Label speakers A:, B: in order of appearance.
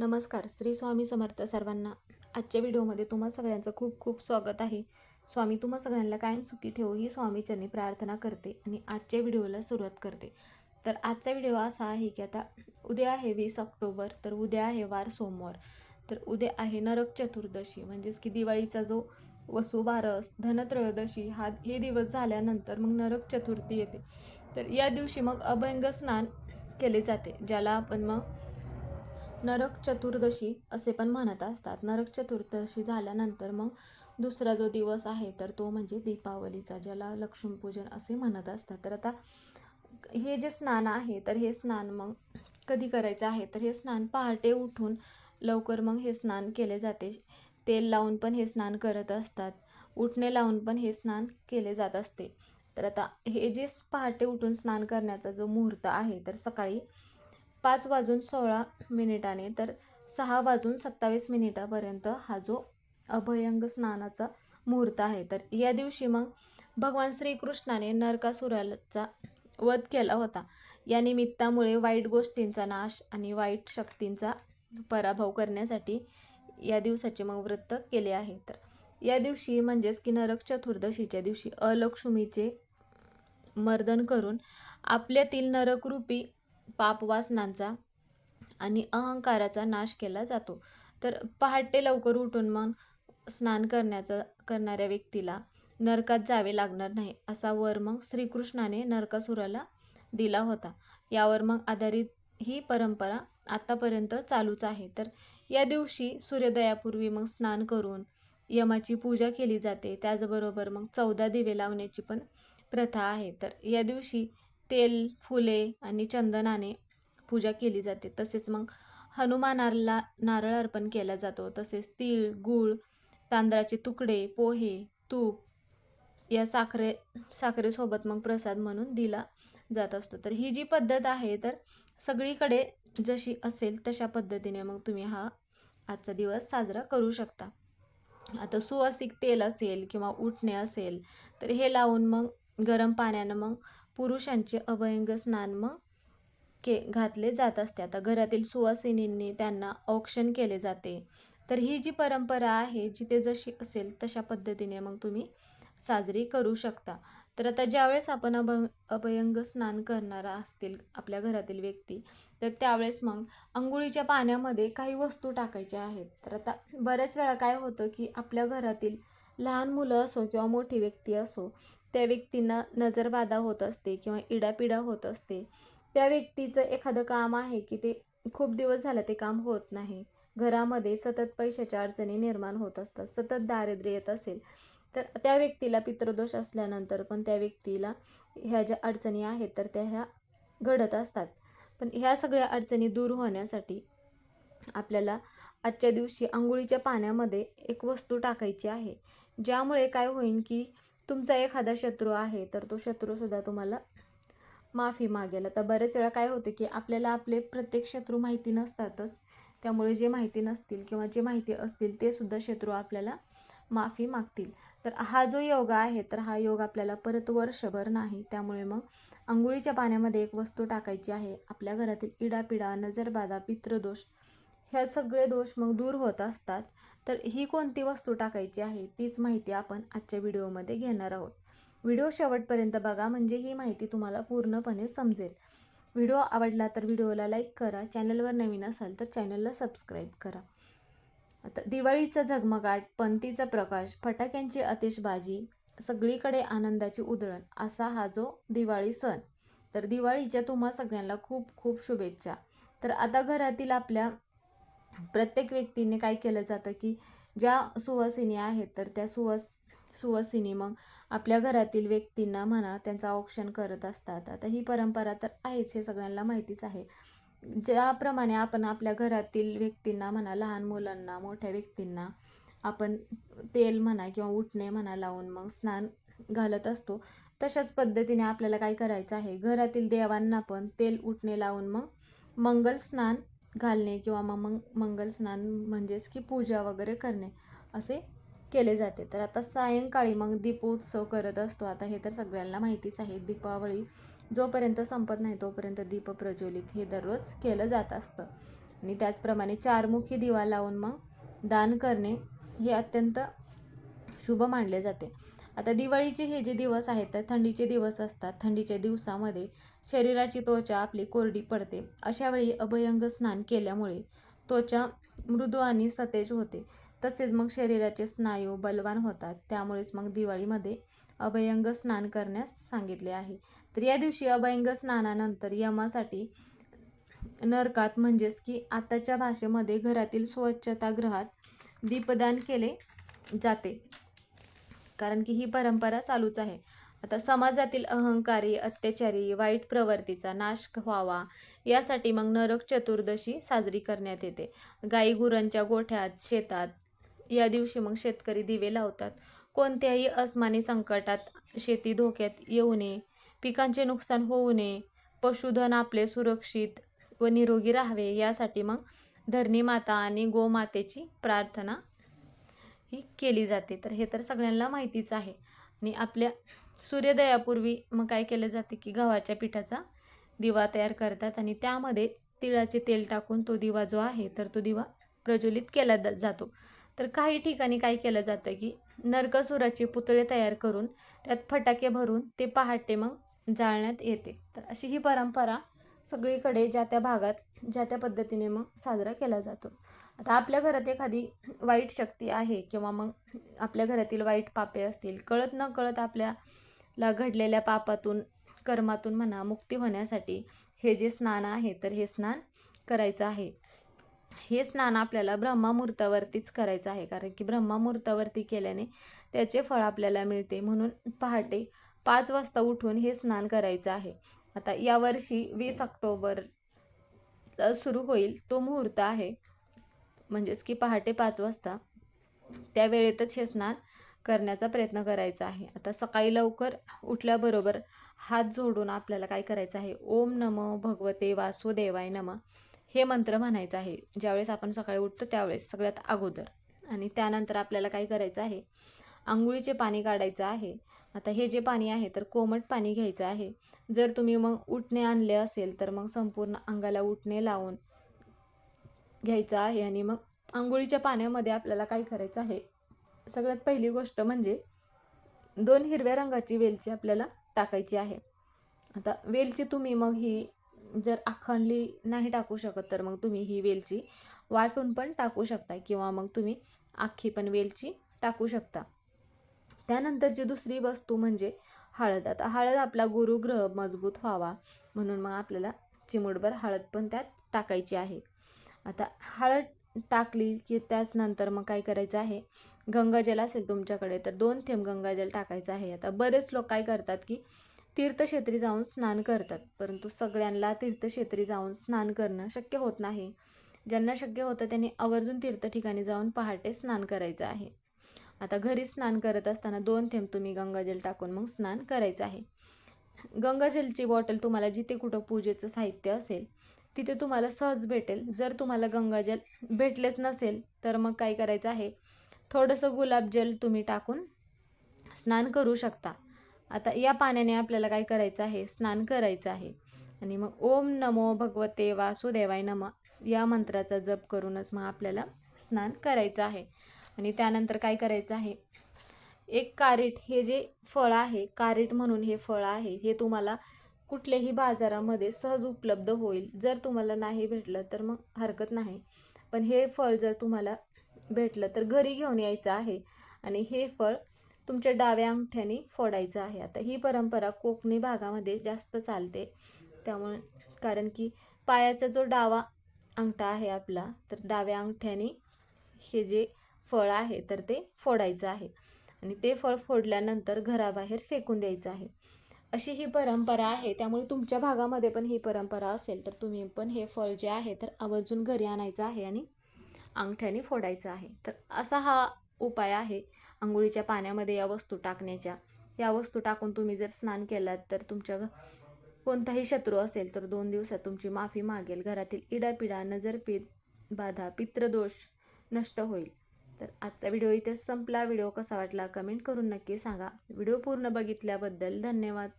A: नमस्कार श्री स्वामी समर्थ सर्वांना. आजच्या व्हिडिओमध्ये तुम्हा सगळ्यांचं खूप खूप स्वागत आहे. स्वामी तुम्हा सगळ्यांना कायम सुखी ठेवू ही स्वामीचरणी प्रार्थना करते आणि आजच्या व्हिडिओला सुरुवात करते. तर आजचा व्हिडिओ असा आहे की आता उद्या आहे वीस ऑक्टोबर तर उद्या आहे वार सोमवार. तर उद्या आहे नरक चतुर्दशी म्हणजेच की दिवाळीचा जो वसुबारस धनत्रयोदशी हा हे दिवस झाल्यानंतर मग नरक चतुर्थी येते. तर या दिवशी मग अभंग स्नान केले जाते ज्याला आपण मग नरक चतुर्दशी असे पण म्हणत असतात. नरक चतुर्दशी झाल्यानंतर मग दुसरा जो दिवस आहे तर तो म्हणजे दीपावलीचा ज्याला लक्ष्मीपूजन असे म्हणत असतात. तर आता हे जे स्नान आहे तर हे स्नान मग कधी करायचं आहे? तर हे स्नान पहाटे उठून लवकर मग हे स्नान केले जाते. तेल लावून पण हे स्नान करत असतात. उठणे लावून पण हे स्नान केले जात असते. तर आता हे जे पहाटे उठून स्नान करण्याचा जो मुहूर्त आहे तर सकाळी पाच वाजून सोळा मिनिटाने तर सहा वाजून सत्तावीस मिनिटापर्यंत हा जो अभयंग स्नानाचा मुहूर्त आहे तर या दिवशी मग भगवान श्रीकृष्णाने नरकासुराचा वध केला होता. या निमित्तामुळे वाईट गोष्टींचा नाश आणि वाईट शक्तींचा पराभव करण्यासाठी या दिवसाचे मग व्रत केले आहे. तर या दिवशी म्हणजेच की नरक चतुर्दशीच्या दिवशी अलक्ष्मीचे मर्दन करून आपल्यातील नरकरूपी पापवासनांचा आणि अहंकाराचा नाश केला जातो. तर पहाटे लवकर उठून मग स्नान करण्याचा करणाऱ्या व्यक्तीला नरकात जावे लागणार नाही असा वर मग श्रीकृष्णाने नरकासुराला दिला होता. यावर मग आधारित ही परंपरा आत्तापर्यंत चालूच आहे. तर या दिवशी सूर्योदयापूर्वी मग स्नान करून यमाची पूजा केली जाते. त्याचबरोबर मग चौदा दिवे लावण्याची पण प्रथा आहे. तर या दिवशी तेल फुले आणि चंदनाने पूजा केली जाते. तसेच मग हनुमानाला नारळ अर्पण केला जातो. तसेच तीळ गूळ तांदळाचे तुकडे पोहे तूप या साखरे साखरेसोबत मग प्रसाद म्हणून दिला जात असतो. तर ही जी पद्धत आहे तर सगळीकडे जशी असेल तशा पद्धतीने मग तुम्ही हा आजचा दिवस साजरा करू शकता. आता सुवासिक तेल असेल किंवा उठणे असेल तर हे लावून मग गरम पाण्यानं मग पुरुषांचे अभयंग स्नान मग के घातले जात असते. आता घरातील सुवासिनींनी त्यांना औक्षण केले जाते. तर ही जी परंपरा आहे जिथे जशी असेल तशा पद्धतीने मग तुम्ही साजरी करू शकता. तर आता ज्यावेळेस आपण अभ अभयंग स्नान करणारा असतील आपल्या घरातील व्यक्ती तर त्यावेळेस मग अंघोळीच्या पाण्यामध्ये काही वस्तू टाकायच्या आहेत. तर आता बऱ्याच वेळा काय होतं की आपल्या घरातील लहान मुलं असो किंवा मोठी व्यक्ती असो त्या व्यक्तींना नजरबाधा होत असते किंवा इडापिडा होत असते. त्या व्यक्तीचं एखादं काम आहे की ते खूप दिवस झालं ते काम होत नाही. घरामध्ये सतत पैशाच्या अडचणी निर्माण होत असतात सतत दारिद्र्य येत असेल तर त्या व्यक्तीला पितृदोष असल्यानंतर पण त्या व्यक्तीला ह्या ज्या अडचणी आहेत तर त्या ह्या घडत असतात. पण ह्या सगळ्या अडचणी दूर होण्यासाठी आपल्याला आजच्या दिवशी आंघोळीच्या पाण्यामध्ये एक वस्तू टाकायची आहे. ज्यामुळे काय होईल की तुमचा एखादा शत्रू आहे तर तो शत्रूसुद्धा तुम्हाला माफी मागेल. आता बरेच वेळा काय होते की आपल्याला आपले प्रत्येक शत्रू माहिती नसतातच. त्यामुळे जे माहिती नसतील किंवा जे माहिती असतील ते सुद्धा शत्रू आपल्याला माफी मागतील. तर हा जो योग आहे तर हा योग आपल्याला परत वर्षभर नाही. त्यामुळे मग आंघोळीच्या पाण्यामध्ये एक वस्तू टाकायची आहे. आपल्या घरातील इडापिडा नजरबाधा पितृदोष ह्या सगळे दोष मग दूर होत असतात. तर ही कोणती वस्तू टाकायची आहे तीच माहिती आपण आजच्या व्हिडिओमध्ये घेणार आहोत. व्हिडिओ शेवटपर्यंत बघा म्हणजे ही माहिती तुम्हाला पूर्णपणे समजेल. व्हिडिओ आवडला तर व्हिडिओला लाईक करा चॅनलवर नवीन असाल तर चॅनलला सबस्क्राईब करा. आता दिवाळीचा झगमगाट पंतीचा प्रकाश फटाक्यांची आतिषबाजी सगळीकडे आनंदाची उधळण असा हा जो दिवाळी सण. तर दिवाळीच्या तुम्हा सगळ्यांना खूप खूप शुभेच्छा. तर आता घरातील आपल्या प्रत्येक व्यक्तीने काय केलं जातं की ज्या सुवासिनी आहेत तर त्या सुवास सुवासिनी मग आपल्या घरातील व्यक्तींना म्हणा त्यांचा औक्षण करत असतात. आता ही परंपरा तर आहेच हे सगळ्यांना माहितीच आहे. ज्याप्रमाणे आपण आपल्या घरातील व्यक्तींना म्हणा लहान मुलांना मोठ्या व्यक्तींना आपण तेल म्हणा किंवा उठणे म्हणा लावून मग स्नान घालत असतो तशाच पद्धतीने आपल्याला काय करायचं आहे? घरातील देवांना पण तेल उठणे लावून मग मंगल स्नान घालणे किंवा मग मंग मंगल स्नान म्हणजेच की पूजा वगैरे करणे असे केले जाते. तर आता सायंकाळी मग दीपोत्सव करत असतो. आता हे तर सगळ्यांना माहितीच आहे. दीपावळी जोपर्यंत संपत नाही तोपर्यंत दीप प्रज्वलित हे दररोज केलं जात असतं. आणि त्याचप्रमाणे चारमुखी दिवा लावून मग दान करणे हे अत्यंत शुभ मानले जाते. आता दिवाळीचे हे जे दिवस आहेत तर थंडीचे दिवस असतात. थंडीच्या दिवसामध्ये शरीराची त्वचा आपली कोरडी पडते. अशावेळी अभयंग स्नान केल्यामुळे त्वचा मृदू आणि सतेज होते. तसेच मग शरीराचे स्नायू बलवान होतात. त्यामुळेच मग दिवाळीमध्ये अभयंग स्नान करण्यास सांगितले आहे. तर या दिवशी अभयंग स्नानानंतर यमासाठी नरकात म्हणजेच की आताच्या भाषेमध्ये घरातील स्वच्छतागृहात दीपदान केले जाते. कारण की ही परंपरा चालूच आहे. आता समाजातील अहंकारी अत्याचारी वाईट प्रवृत्तीचा नाश व्हावा यासाठी मग नरक चतुर्दशी साजरी करण्यात येते. गाई गुरांच्या गोठ्यात शेतात या दिवशी मग शेतकरी दिवे लावतात. कोणत्याही अस्माने संकटात शेती धोक्यात येऊ नये पिकांचे नुकसान होऊ नये पशुधन आपले सुरक्षित व निरोगी राहावे यासाठी मग धरणी माता आणि गोमातेची प्रार्थना ही केली जाते. तर हे तर सगळ्यांना माहितीच आहे. आणि आपल्या सूर्योदयापूर्वी मग काय केलं जाते की गव्हाच्या पिठाचा दिवा तयार करतात आणि त्यामध्ये तिळाचे तेल टाकून तो दिवा जो आहे तर तो दिवा प्रज्वलित केला जातो. तर काही ठिकाणी काय केलं जातं की नरकासुराचे पुतळे तयार करून त्यात फटाके भरून ते पहाटे मग जाळण्यात येते. तर अशी ही परंपरा सगळीकडे ज्या त्या भागात ज्या त्या पद्धतीने मग साजरा केला जातो. आता आपल्या घरात एखादी वाईट शक्ती आहे किंवा मग आपल्या घरातील वाईट पापे असतील कळत न कळत आपल्या ला घडलेल्या पापातून कर्मातून म्हणा मुक्ती होण्यासाठी हे जे स्नान आहे तर हे स्नान करायचं आहे. हे स्नान आपल्याला ब्रह्मामुहूर्तावरतीच करायचं आहे कारण की ब्रह्मामुहूर्तावरती केल्याने त्याचे फळ आपल्याला मिळते. म्हणून पहाटे पाच वाजता उठून हे स्नान करायचं आहे. आता यावर्षी वीस ऑक्टोबर सुरू होईल तो मुहूर्त आहे. म्हणजेच की पहाटे पाच वाजता. त्या वेळेतच हे स्नान करण्याचा प्रयत्न करायचा आहे. आता सकाळी लवकर उठल्याबरोबर हात जोडून आपल्याला काय करायचं आहे? ओम नमो भगवते वासुदेवाय नम हे मंत्र म्हणायचं आहे. ज्यावेळेस आपण सकाळी उठतो त्यावेळेस सगळ्यात अगोदर. आणि त्यानंतर आपल्याला काय करायचं आहे? आंघोळीचे पाणी काढायचं आहे. आता हे जे पाणी आहे तर कोमट पाणी घ्यायचं आहे. जर तुम्ही मग उठणे आणले असेल तर मग संपूर्ण अंगाला उठणे लावून घ्यायचं आहे. आणि मग आंघोळीच्या पाण्यामध्ये आपल्याला काय करायचं आहे? सगळ्यात पहिली गोष्ट म्हणजे दोन हिरव्या रंगाची वेलची आपल्याला टाकायची आहे. आता वेलची तुम्ही मग ही जर अखंडली नाही टाकू शकत तर मग तुम्ही ही वेलची वाटून पण टाकू शकता किंवा मग तुम्ही आखी पण वेलची टाकू शकता. त्यानंतरची दुसरी वस्तू म्हणजे हळद. आता हळद आपला गुरुग्रह मजबूत व्हावा म्हणून मग आपल्याला चिमूटभर हळद पण त्यात टाकायची आहे. आता हळद टाकली की त्याच नंतर मग काय करायचं आहे? गंगाजल असेल तुमच्याकडे तर दोन थेंब गंगाजल टाकायचं आहे. आता बरेच लोक काय करतात की तीर्थक्षेत्री जाऊन स्नान करतात. परंतु सगळ्यांना तीर्थक्षेत्री जाऊन स्नान करणं शक्य होत नाही. ज्यांना शक्य होतं त्यांनी आवर्जून तीर्थ ठिकाणी जाऊन पहाटे स्नान करायचं आहे. आता घरी स्नान करत असताना दोन थेंब तुम्ही गंगाजल टाकून मग स्नान करायचं आहे. गंगाजलची बॉटल तुम्हाला जिथे कुठं पूजेचं साहित्य असेल तिथे तुम्हाला सहज भेटेल. जर तुम्हाला गंगाजल भेटलेच नसेल तर मग काय करायचं आहे? थोडंसं गुलाबजल तुम्ही टाकून स्नान करू शकता. आता या पाण्याने आपल्याला काय करायचं आहे? स्नान करायचं आहे. आणि मग ओम नमो भगवते वासुदेवाय नम या मंत्राचा जप करूनच मग आपल्याला स्नान करायचं आहे. आणि त्यानंतर काय करायचं आहे? एक कारीट हे जे फळ आहे कारीट म्हणून हे फळ आहे हे तुम्हाला कुठल्याही बाजारामध्ये सहज उपलब्ध होईल. जर तुम्हाला नाही भेटलं तर मग हरकत नाही. पण हे फळ जर तुम्हाला भेटलं तर घरी घेऊन यायचं आहे. आणि हे फळ तुमच्या डाव्या अंगठ्याने फोडायचं आहे. आता ही परंपरा कोकणी भागामध्ये जास्त चालते. त्यामुळे कारण की पायाचा जो डावा अंगठा आहे आपला तर डाव्या अंगठ्याने हे जे फळ आहे तर ते फोडायचं आहे. आणि ते फळ फोडल्यानंतर घराबाहेर फेकून द्यायचं आहे. अशी ही परंपरा आहे. त्यामुळे तुमच्या भागामध्ये पण ही परंपरा असेल तर तुम्ही पण हे फळ जे आहे तर आवर्जून घरी आणायचं आहे आणि अंगठ्याने फोडायचं आहे. तर असा हा उपाय आहे आंघोळीच्या पाण्यामध्ये या वस्तू टाकण्याच्या. या वस्तू टाकून तुम्ही जर स्नान केलात तर तुमच्या घ- कोणताही शत्रू असेल तर दोन दिवसात तुमची माफी मागेल. घरातील इडापिडा नजरपीत बाधा पित्रदोष नष्ट होईल. तर आजचा व्हिडिओ इथेच संपला. व्हिडिओ कसा वाटला कमेंट करून नक्की सांगा. व्हिडिओ पूर्ण बघितल्याबद्दल धन्यवाद.